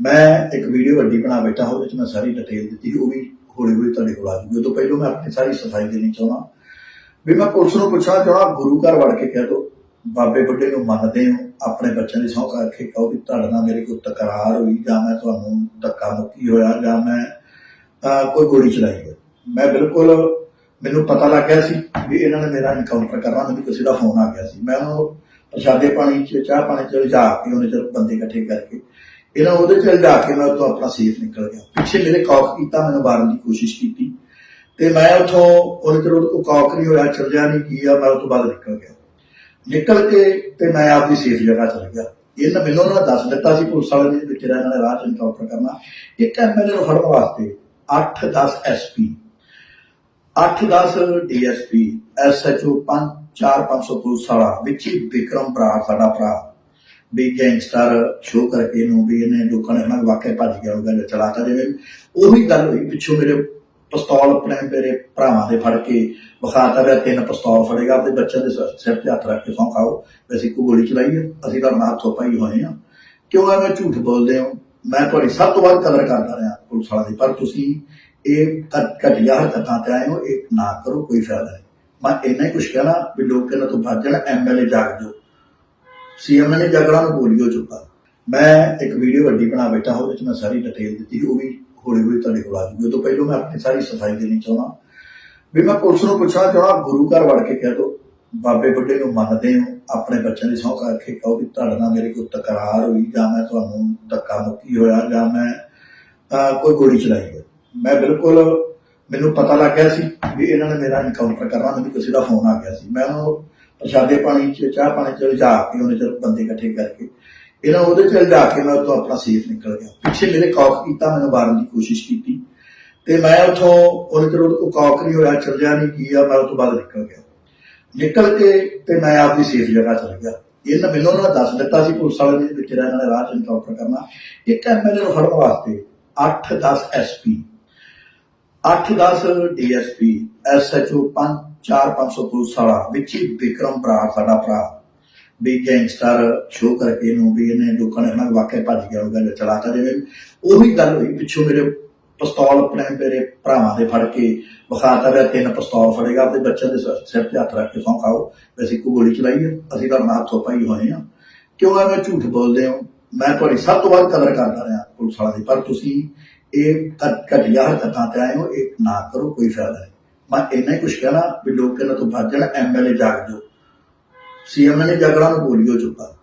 ਮੈਂ ਇੱਕ ਵੀਡੀਓ ਵੱਡੀ ਬਣਾ ਬੈਠਾ, ਉਹਦੇ ਚ ਮੈਂ ਸਾਰੀ ਡਿਟੇਲ ਦਿੱਤੀ, ਉਹ ਵੀ ਹੌਲੀ ਹੌਲੀ ਤੁਹਾਡੇ ਕੋਲ ਆ ਜੂਗੀ ਉਹ ਤੋਂ ਪਹਿਲਾਂ ਮੈਂ ਆਪਣੀ ਸਾਰੀ ਸਫ਼ਾਈ ਦੇਣੀ ਚਾਹੁੰਦਾ। ਵੀ ਮੈਂ ਪੁਲਿਸ ਨੂੰ ਪੁੱਛਣਾ ਚਾਹੁੰਦਾ ਗੁਰੂ ਘਰ ਵੜ ਕੇ ਕਹਿ ਦੋ, ਬਾਬੇ ਬੁੱਢੇ ਨੂੰ ਮੰਨਦੇ ਹੋ, ਆਪਣੇ ਬੱਚਿਆਂ ਦੀ ਸਹੁੰ ਕਰਕੇ ਕਹੋ ਵੀ ਤੁਹਾਡੇ ਨਾਲ ਮੇਰੇ ਕੋਈ ਤਕਰਾਰ ਹੋਈ, ਜਾਂ ਮੈਂ ਤੁਹਾਨੂੰ ਧੱਕਾ ਮੁੱਕੀ ਹੋਇਆ, ਜਾਂ ਮੈਂ ਕੋਈ ਗੋਲੀ ਚਲਾਈ ਹੈ ਮੈਂ ਬਿਲਕੁਲ ਮੈਨੂੰ ਪਤਾ ਲੱਗ ਗਿਆ ਸੀ ਵੀ ਇਹਨਾਂ ਨੇ ਮੇਰਾ ਇਨਕਾਊਂਟਰ ਕਰਨਾ, ਮੈਨੂੰ ਕਿਸੇ ਦਾ ਫੋਨ ਆ ਗਿਆ ਸੀ। ਮੈਂ ਉਹਨੂੰ ਪ੍ਰਸ਼ਾਦੇ ਪਾਣੀ ਚ, ਚਾਹ ਪਾਣੀ ਚ ਲਿਜਾ ਕੇ ਉਹਨੇ ਚਿਰ ਬੰਦੇ ਇਕੱਠੇ ਕਰਕੇ ਇਹਨਾਂ ਉਹਦੇ ਚ ਲਿਜਾ ਕੇ ਮੈਂ ਉੱਥੋਂ ਆਪਣਾ ਸੇਫ ਨਿਕਲ ਗਿਆ। ਪਿੱਛੇ ਮੇਰੇ ਕੌਕ ਕੀਤਾ, ਮੈਨੂੰ ਮਾਰਨ ਦੀ ਕੋਸ਼ਿਸ਼ ਕੀਤੀ। ਤੇ ਮੈਂ ਉੱਥੋਂ ਉਹਦੇ ਕੋਲ ਕੌਕ ਨਹੀਂ ਹੋਇਆ ਚੱਲਿਆ ਨਹੀਂ ਕੀ ਆ ਮੈਂ ਉਹ ਬਾਅਦ ਨਿਕਲ ਗਿਆ। ਨਿਕਲ ਕੇ ਤੇ ਮੈਂ ਆਪਦੀ ਸੇਫ ਜਗ੍ਹਾ ਚਲ ਗਿਆ। ਇਹਨਾਂ ਮੈਨੂੰ ਉਹਨਾਂ ਨੇ ਦੱਸ ਦਿੱਤਾ ਸੀ, ਪੁਲਿਸ ਵਾਲੇ ਨੇ ਵੀ ਤੇਰਾ ਇਹਨਾਂ ਨੇ ਰਾਹ ਚ ਇਨਕਾਊਂਟਰ ਕਰਨਾ। ਇੱਕ ਐਮਐਲਏ ਨੂੰ ਫੜਨ ਵਾਸਤੇ 8-10 ਐਸਪੀ 8-10 ਡੀਐਸਪੀ ਐਸਐਚਓ 5-4-500 ਪੁਲਿਸ ਵਾਲਾ, ਵਿੱਚ ਹੀ ਵਿਕਰਮ ਭਰਾ, ਸਾਡਾ ਭਰਾ। ਵੀ ਗੈਂਗਸਟਰ ਸ਼ੋਅ ਕਰਕੇ ਇਹਨੂੰ ਵੀ ਇਹਨੇ ਲੋਕਾਂ ਨੇ ਹਨਾ ਵਾਕਿਆ ਭੱਜ ਗਿਆ ਹੋਗਾ ਜਾਂ ਚਲਾਤਾ ਜਿਵੇਂ। ਉਹੀ ਗੱਲ ਹੋਈ ਪਿੱਛੋਂ ਮੇਰੇ ਪਿਸਤੌਲ ਆਪਣੇ ਮੇਰੇ ਭਰਾਵਾਂ ਦੇ ਫੜ ਕੇ ਵਿਖਾਤਾ ਰਿਹਾ ਤਿੰਨ ਪਿਸਤੌਲ ਫੜੇਗਾ ਆਪਣੇ ਬੱਚਿਆਂ ਦੇ ਸਿਰ- ਤੇ ਹੱਥ ਰੱਖ ਕੇ ਸੌਂ ਖਾਓ ਅਸੀਂ ਕੋਈ ਗੋਲੀ ਚਲਾਈ ਅਸੀਂ ਤਾਂ ਨਾ ਹੱਥੋਂ ਪਾਈ ਹੋਏ ਆ। ਕਿਉਂ ਐਵੇਂ ਝੂਠ ਬੋਲਦੇ ਹੋ? ਮੈਂ ਤੁਹਾਡੀ ਸਭ ਤੋਂ ਵੱਧ ਕਦਰ ਕਰਦਾ ਰਿਹਾ ਪੁਲਿਸ ਵਾਲਾ ਦੀ, ਪਰ ਤੁਸੀਂ ਇਹ ਘ- ਘਟੀਆ ਹਰਕਤਾਂ ਤੇ ਆਏ ਹੋ, ਇਹ ਨਾ ਕਰੋ, ਕੋਈ ਫਾਇਦਾ ਨਹੀਂ। ਮੈਂ ਇੰਨਾ ਹੀ ਕੁਛ ਕਹਿਣਾ ਵੀ ਲੋਕ ਇਹਨਾਂ ਤੋਂ ਬਚ ਜਾਣ ਐਮਐਲਏ ਜਾਗ ਜਾਓ। ਸੀਐਮ ਨੇ ਜਗੜਾ ਨੂੰ ਬੋਲਿਓ ਚੁੱਕਾ। ਮੈਂ ਇੱਕ ਵੀਡੀਓ ਵੱਡੀ ਬਣਾ ਬੈਠਾ, ਉਹਦੇ ਵਿੱਚ ਮੈਂ ਸਾਰੀ ਡਿਟੇਲ ਦਿੱਤੀ ਉਹ ਵੀ ਹੌਲੀ ਹੌਲੀ ਤੁਹਾਡੇ ਕੋਲ ਆ ਜੂਗੀ। ਉਹ ਤੋਂ ਪਹਿਲਾਂ ਮੈਂ ਆਪਣੀ ਸਾਰੀ ਸਫ਼ਾਈ ਦੇਣੀ ਚਾਹੁੰਦਾ ਵੀ ਮੈਂ ਪੁਲਿਸ ਨੂੰ ਪੁੱਛਣਾ ਚਾਹੁੰਦਾ ਗੁਰੂ ਘਰ ਵੜ ਕੇ ਕਹਿ ਦੋ, ਬਾਬੇ ਬੁੱਢੇ ਨੂੰ ਮੰਨਦੇ ਹੋ, ਆਪਣੇ ਬੱਚਿਆਂ ਦੀ ਸਹੁੰ ਕਰਕੇ ਕਹੋ ਵੀ ਤੁਹਾਡੇ ਨਾਲ ਮੇਰੇ ਕੋਈ ਤਕਰਾਰ ਹੋਈ, ਜਾਂ ਮੈਂ ਤੁਹਾਨੂੰ ਧੱਕਾ ਮੁੱਕੀ ਹੋਇਆ, ਜਾਂ ਮੈਂ ਕੋਈ ਗੋਲੀ ਚਲਾਈ ਹੈ ਮੈਂ ਬਿਲਕੁਲ ਮੈਨੂੰ ਪਤਾ ਲੱਗ ਗਿਆ ਸੀ ਵੀ ਇਹਨਾਂ ਨੇ ਮੇਰਾ ਇਨਕਾਊਂਟਰ ਕਰਨਾ, ਮੈਨੂੰ ਕਿਸੇ ਦਾ ਫੋਨ ਆ ਗਿਆ ਸੀ। ਮੈਂ ਉਹਨੂੰ ਪ੍ਰਸ਼ਾਦੇ ਪਾਣੀ ਚ, ਚਾਹ ਪਾਣੀ ਚ ਲਿਜਾ ਕੇ ਉਹਨੇ ਚਿਰ ਬੰਦੇ ਇਕੱਠੇ ਕਰਕੇ ਇਹਨਾਂ ਉਹਦੇ ਚ ਲਿਜਾ ਕੇ ਮੈਂ ਉੱਥੋਂ ਆਪਣਾ ਸੇਫ ਨਿਕਲ ਗਿਆ। ਪਿੱਛੇ ਮੇਰੇ ਕੌਕ ਕੀਤਾ, ਮੈਨੂੰ ਮਾਰਨ ਦੀ ਕੋਸ਼ਿਸ਼ ਕੀਤੀ ਤੇ ਮੈਂ ਉੱਥੋਂ ਉਹਨੇ ਚਿਰ ਉਹਦੇ ਕੌਕ ਨਹੀਂ ਹੋਇਆ ਚੱਲਿਆ ਨਹੀਂ ਕੀ ਮੈਂ ਉਹ ਤੋਂ ਨਿਕਲ ਗਿਆ। ਨਿਕਲ ਕੇ ਤੇ ਮੈਂ ਆਪਦੀ ਸੇਫ ਜਗ੍ਹਾ ਚਲ ਗਿਆ। ਇਹਨਾਂ ਮੈਨੂੰ ਉਹਨਾਂ ਦੱਸ ਦਿੱਤਾ ਸੀ, ਪੁਲਿਸ ਵਾਲੇ ਨੇ ਵੀ ਤੇਰਾ ਇਹਨਾਂ ਨੇ ਰਾਹ ਚ ਇਨਕਾਊਂਟਰ ਕਰਨਾ। ਇੱਕ ਐਮਐਲਏ ਨੂੰ ਫੜਨ ਵਾਸਤੇ 8-10 ਐਸਪੀ 8-10 ਡੀਐਸਪੀ ਐਸਐਚਓ 5-4-500 ਪੁਲਿਸ ਵਾਲਾ, ਵਿੱਚ ਹੀ ਵਿਕਰਮ ਭਰਾ, ਸਾਡਾ ਭਰਾ, ਵੀ ਗੈਂਗਸਟਰ ਸ਼ੋ ਕਰਕੇ ਇਹਨੂੰ ਵੀ ਇਹਨੇ ਲੋਕਾਂ ਨੇ ਹਨਾ ਵਾਕਿਆ ਭੱਜ ਗਿਆ ਹੋਗਾ ਜਾਂ ਚਲਾਤਾ ਜਿਵੇਂ। ਉਹੀ ਗੱਲ ਹੋਈ ਪਿੱਛੋਂ ਮੇਰੇ ਪਿਸਤੌਲ ਆਪਣੇ ਮੇਰੇ ਭਰਾਵਾਂ ਦੇ ਫੜ ਕੇ ਵਿਖਾਤਾ ਰਿਹਾ, ਤਿੰਨ ਪਿਸਤੌਲ ਫੜੇਗਾ ਆਪਣੇ ਬੱਚਿਆਂ ਦੇ ਸਿਰ- ਤੇ ਹੱਥ ਰੱਖ ਕੇ ਸੌਂ ਖਾਓ, ਵੀ ਅਸੀਂ ਕੋਈ ਗੋਲੀ ਚਲਾਈ ਹੈ ਅਸੀਂ ਤਾਂ ਨਾਲ ਹੱਥੋਂ ਪਾਈ ਹੋਏ ਆ। ਕਿਉਂ ਐਵੇਂ ਝੂਠ ਬੋਲਦੇ ਹੋ? ਮੈਂ ਤੁਹਾਡੀ ਸਭ ਤੋਂ ਵੱਧ ਕਦਰ ਕਰਦਾ ਰਿਹਾ ਪੁਲਿਸ ਵਾਲਾ ਦੀ, ਪਰ ਤੁਸੀਂ ਇਹ ਘਟੀਆ ਹਰਕਤਾਂ ਤੇ ਆਏ ਹੋ, ਇਹ ਨਾ ਕਰੋ, ਕੋਈ ਫਾਇਦਾ ਨਹੀਂ। ਮੈਂ ਇੰਨਾ ਹੀ ਕੁਛ ਕਹਿਣਾ ਵੀ ਲੋਕ ਇਹਨਾਂ ਤੋਂ ਬਚ ਜਾਣ ਐਮਐਲਏ ਜਾਗ ਜਾਓ। ਸੀਐਮ ਨੇ ਜਗੜਾ ਨੂੰ ਬੋਲਿਓ ਚੁੱਕਾ